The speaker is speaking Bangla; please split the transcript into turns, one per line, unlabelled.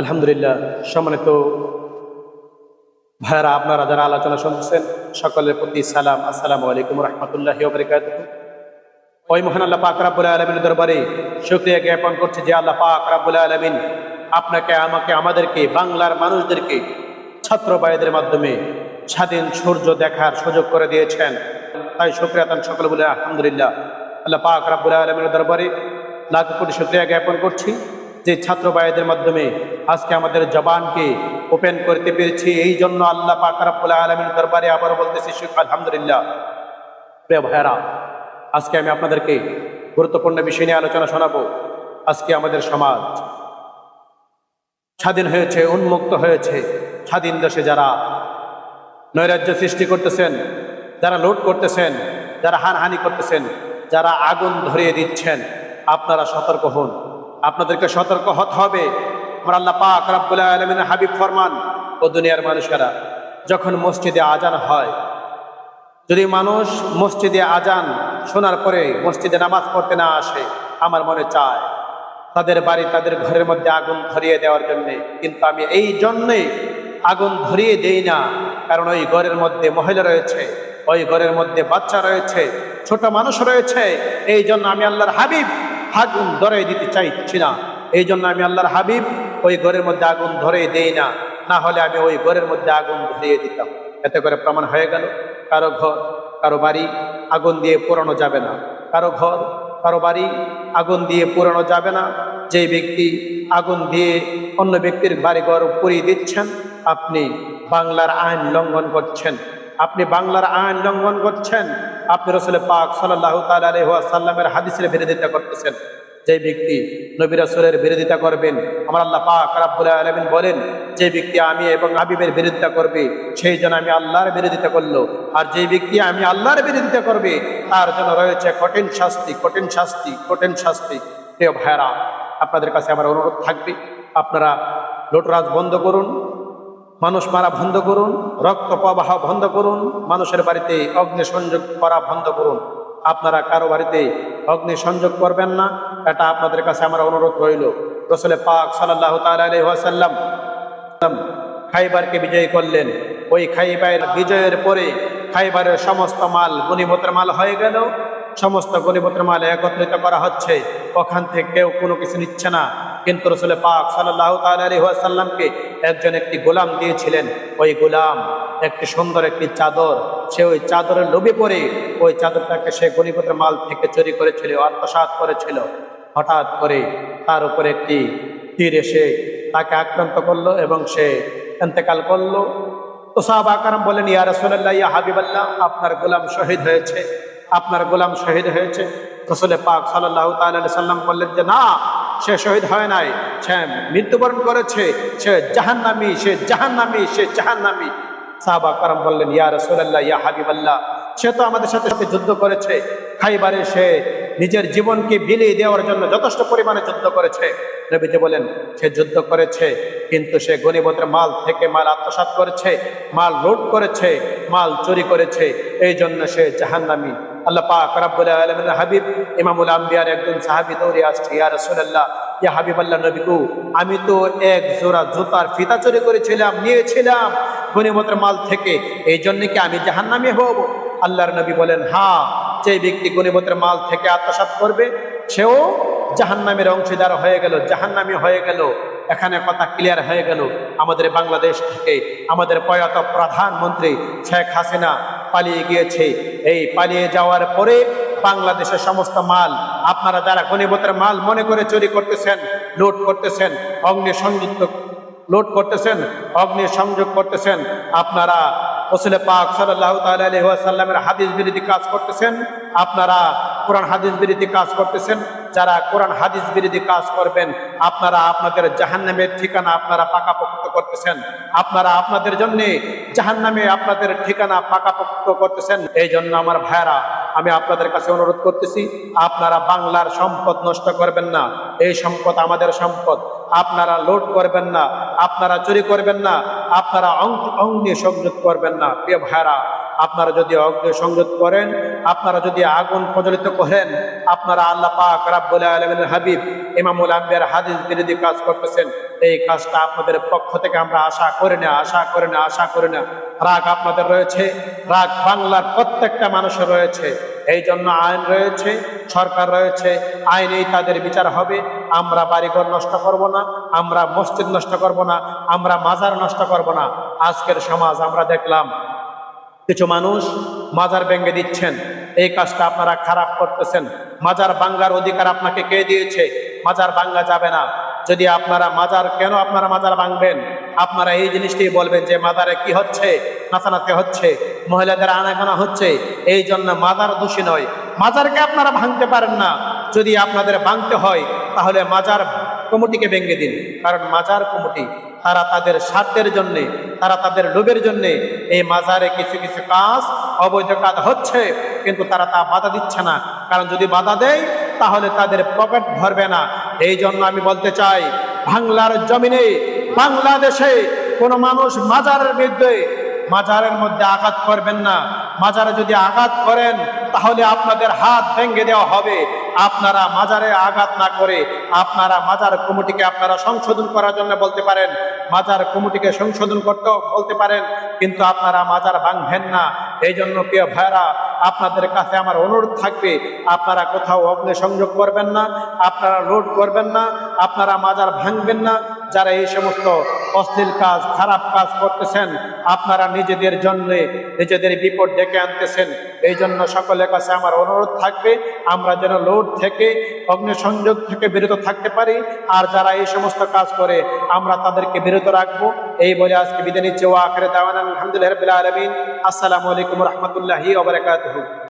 আলহামদুলিল্লাহ, সম্মানিত ভাইয়ারা, আপনারা যারা আলোচনা শুনছেন, সকলের প্রতি সালাম, আসসালামু আলাইকুম রহমতুল্লাহ বরকাত ওই মহান আল্লাহ পাক রাব্বুল আলমিনের দরবারে শুক্রিয়া জ্ঞাপন করছে যে আল্লাহ পাক রাব্বুল আলমিন আপনাকে, আমাকে, আমাদেরকে, বাংলার মানুষদেরকে ছাত্র ভাইদের মাধ্যমে স্বাধীন সূর্য দেখার সুযোগ করে দিয়েছেন। তাই শুক্রিয়া তান সকলে বলে আলহামদুলিল্লাহ। আল্লাহ পাক রাব্বুল আলমিনের দরবারে লাখ কোটি শুক্রিয়া জ্ঞাপন করছি। যে ছাত্র ভাইদের মাধ্যমে আজকে আমাদের জবানকে ওপেন করতে পেরেছি এই জন্য আল্লাহ পাক রাব্বুল আলমীর দরবারে আবার বলতেছি আলহামদুলিল্লাহ। প্রিয় ভাইরা আজকে আমি আপনাদেরকে গুরুত্বপূর্ণ বিষয় নিয়ে আলোচনা শোনাবো। আজকে আমাদের সমাজ স্বাধীন হয়েছে, উন্মুক্ত হয়েছে। স্বাধীন দেশে যারা নৈরাজ্য সৃষ্টি করতেছেন, যারা লুট করতেছেন, যারা হানহানি করতেছেন, যারা আগুন ধরিয়ে দিচ্ছেন, আপনারা সতর্ক হন। আপনাদেরকে সতর্ক হতে হবে। আমার আল্লাহ পাক রাব্বুল আলামিন হাবিব ফরমান, ও দুনিয়ার মানুষেরা, যখন মসজিদে আজান হয়, যদি মানুষ মসজিদে আজান শোনার পরে মসজিদে নামাজ পড়তে না আসে, আমার মনে চায়, তাদের বাড়ি তাদের ঘরের মধ্যে আগুন ধরিয়ে দেওয়ার জন্য। কিন্তু আমি এই জন্যে আগুন ধরিয়ে দেই না, কারণ ওই ঘরের মধ্যে মহিলা রয়েছে, ওই ঘরের মধ্যে বাচ্চা রয়েছে, ছোট মানুষ রয়েছে। এই জন্য আমি আল্লাহর হাবিব আগুন ধরে দিতে চাইছি না। এই জন্য আমি আল্লাহর হাবিব ওই ঘরের মধ্যে আগুন ধরে দেই না। না হলে আমি ওই ঘরের মধ্যে আগুন ধরিয়ে দিতাম। এতে করে প্রমাণ হয়ে গেল, কারও ঘর, কারও বাড়ি আগুন দিয়ে পোড়ানো যাবে না। কারও ঘর, কারও বাড়ি আগুন দিয়ে পোড়ানো যাবে না। যে ব্যক্তি আগুন দিয়ে অন্য ব্যক্তির বাড়ি ঘর পুড়িয়ে দিচ্ছেন, আপনি বাংলার আইন লঙ্ঘন করছেন। আপনি বাংলার আইন লঙ্ঘন করছেন, আপনি রসুল পাক সাল্লাহ সাল্লামের হাদিসের বিরোধিতা করতেছেন। যে ব্যক্তি নবী রাসূলের বিরোধিতা করবেন, আমার আল্লাহ পাক রাব্বুল আলামিন বলেন, যে ব্যক্তি আমি এবং আবিবের বিরোধিতা করবে, সেই জন্য আমি আল্লাহর বিরোধিতা করল। আর যে ব্যক্তি আমি আল্লাহর বিরোধিতা করবে, তার জন্য রয়েছে কঠিন শাস্তি কঠিন শাস্তি কঠিন শাস্তি। প্রিয় ভাইরা আপনাদের কাছে আমার অনুরোধ থাকবে, আপনারা লোটরাজ বন্ধ করুন মানুষ মারা বন্ধ করুন, রক্ত প্রবাহ বন্ধ করুন, মানুষের বাড়িতে অগ্নি সংযোগ করা বন্ধ করুন। আপনারা কারও বাড়িতে অগ্নি সংযোগ করবেন না, এটা আপনাদের কাছে আমার অনুরোধ রইল। রসলে পাক সাল্লাহ তাল্লাম খাইবারকে বিজয় করলেন। ওই খাইবার বিজয়ের পরে খাইবারের সমস্ত মাল, গণিমতের মাল হয়ে গেল। সমস্ত গণিমতের মাল একত্রিত করা হচ্ছে। ওখান থেকে কেউ কোনো কিছু নিচ্ছে না। কিন্তু রসুলের পাক সাল্লাহ তাল্লামকে একজন একটি গোলাম দিয়েছিলেন। ওই গোলাম একটি সুন্দর একটি চাদর, সে ওই চাদরের লোভে পড়ে, ওই চাদরটাকে সে গণিপতের মাল থেকে চুরি করেছিল আত্মসাত করেছিল। হঠাৎ করে তার উপরে একটি তীর এসে তাকে আক্রান্ত করল এবং সে এন্তেকাল করল। তো সাহাব আকারাম বলেন, ইয়া রসুল্লাহ ইয়া হাবিবাল্লাহ, আপনার গোলাম শহীদ হয়েছে, আপনার গোলাম শহীদ হয়েছে। রসুলের পাক সাল্লাহ তাল্লাহ সাল্লাম বললেন যে, না সে শহীদ হয় নাই, সে মৃত্যুবরণ করেছে, সে জাহান্নামি সে জাহান্নামি সে জাহান্নামি। সাহাবা কারাম বললেন, ইয়া রসুল্লাহ ইয়া হাবিবাল্লাহ, সে তো আমাদের সাথে সাথে যুদ্ধ করেছে। খাইবারে সে নিজের জীবনকে বিলিয়ে দেওয়ার জন্য যথেষ্ট পরিমাণে যুদ্ধ করেছে। নবীজি বলেন, সে যুদ্ধ করেছে, কিন্তু সে গণিবতের মাল থেকে মাল আত্মসাত করেছে, মাল লুট করেছে, মাল চুরি করেছে, এই জন্য সে জাহান্নামি। আল্লাহ হাবিব, ইমামুল আম্বিয়ার নবী গো আমি তো এক জোড়া জুতার ফিতা চুরি করেছিলাম, নিয়েছিলাম গনিমতের মাল থেকে এই জন্য কি আমি জাহান্নামী হব? আল্লাহর নবী বলেন হ্যাঁ যে ব্যক্তি গনিমতের মাল থেকে আত্মসাৎ করবে, সেও জাহান্নামের অংশীদার হয়ে গেল, জাহান্নামী হয়ে গেল, এখানে কথা ক্লিয়ার হয়ে গেল। আমাদের বাংলাদেশ থেকে আমাদের প্রয়াত প্রধানমন্ত্রী শেখ হাসিনা পালিয়ে গিয়েছে। এই পালিয়ে যাওয়ার পরে বাংলাদেশের সমস্ত মাল আপনারা যারা গণিবতের মাল মনে করে চুরি করতেছেন, লুট করতেছেন অগ্নি সংযুক্ত লুট করতেছেন অগ্নি সংযোগ করতেছেন, আপনারা রসুল পাক সাল্লাহ হাদিস বিরোধী কাজ করতেছেন, আপনারা কোরআন হাদিস বিরোধী কাজ করতেছেন, যারা কোরআন হাদিস বিরোধী কাজ করবেন, আপনারা আপনাদের জাহান্নামের ঠিকানা আপনারা পাকাপোক্ত করতেছেন। আপনারা আপনাদের জন্য জাহান্নামে আপনাদের ঠিকানা পাকাপোক্ত করতেছেন। এই জন্য আমার ভাইরা আমি আপনাদের কাছে অনুরোধ করতেছি, আপনারা বাংলার সম্পদ নষ্ট করবেন না। এই সম্পদ আমাদের সম্পদ। আপনারা লোড করবেন না। আপনারা চুরি করবেন না। আপনারা অঙ্গ অঙ্গে সংযোগ করবেন না। প্রিয় ভাইরা আপনারা যদি অগ্নি সংযোগ করেন, আপনারা যদি আগুন প্রজ্বলিত করেন, আপনারা আল্লাহ পাক রাব্বুল আলামিনের হাবিব, ইমামুল আম্বিয়ার হাদিস বিরোধী কাজ করতেছেন, এই কাজটা আপনাদের পক্ষ থেকে আমরা আশা করি না, আশা করি না, আশা করি না। রাগ আপনাদের রয়েছে, রাগ বাংলার প্রত্যেকটা মানুষের রয়েছে। এই জন্য আইন রয়েছে, সরকার রয়েছে, আইনেই তাদের বিচার হবে। আমরা বাড়িঘর নষ্ট করব না, আমরা মসজিদ নষ্ট করব না, আমরা মাজার নষ্ট করব না। আজকের সমাজ আমরা দেখলাম কিছু মানুষ মাজার ভেঙে দিচ্ছেন। এই কাজটা আপনারা খারাপ করতেছেন। মাজার বাঙ্গার অধিকার আপনাকে কে দিয়েছে? মাজার বাঙ্গা যাবে না। যদি আপনারা মাজার, কেন আপনারা মাজার ভাঙবেন? আপনারা এই জিনিসটি বলবেন যে মাজারে কি হচ্ছে? নাচানাতে হচ্ছে। মহিলাদের আনাগানা হচ্ছে। এই জন্য মাজার দোষী নয়। মাজারকে আপনারা ভাঙতে পারেন না। যদি আপনাদের ভাঙতে হয়, তাহলে মাজার কমিটিকে ভেঙে দিন। কারণ মাজার কমিটি তারা তাদের স্বার্থের জন্যে, তারা তাদের লোভের জন্যে এই মাজারে কিছু কিছু কাজ অবৈধ কাজ হচ্ছে, কিন্তু তারা তা বাধা দিচ্ছে না। কারণ যদি বাধা দেয়, তাহলে তাদের পকেট ভরবে না। এই জন্য আমি বলতে চাই, বাংলার জমিনে, বাংলাদেশে কোনো মানুষ মাজারের বিরুদ্ধে, মাজারের মধ্যে আঘাত করবেন না। মাজারে যদি আঘাত করেন, তাহলে আপনাদের হাত ভেঙে দেওয়া হবে। আপনারা মাজারে আঘাত না করে আপনারা মাজার কমিটিকে আপনারা সংশোধন করার জন্য বলতে পারেন। মাজার কমিটিকে সংশোধন করতে বলতে পারেন, কিন্তু আপনারা মাজার ভাঙবেন না। এই জন্য প্রিয় ভাইরা আপনাদের কাছে আমার অনুরোধ থাকবে, আপনারা কোথাও অগ্নি সংযোগ করবেন না, আপনারা লোড করবেন না, আপনারা মাজার ভাঙবেন না যারা এই সমস্ত অশ্লীল কাজ, খারাপ কাজ করতেছেন, আপনারা নিজেদের জন্য নিজেদের বিপদ ডেকে আনতেছেন। এই জন্য সকলের কাছে আমার অনুরোধ থাকবে, আমরা যেন লোড থেকে, অগ্নিসংযোগ থেকে বিরত থাকতে পারি, আর যারা এই সমস্ত কাজ করে, আমরা তাদেরকে বিরত রাখব। এই বলে আজকে বিদায় নিচ্ছে। ও আখরে দাওয়ান আলহামদুলিল্লাহ আলমিন। আসসালামু আলাইকুম রহমতুল্লাহি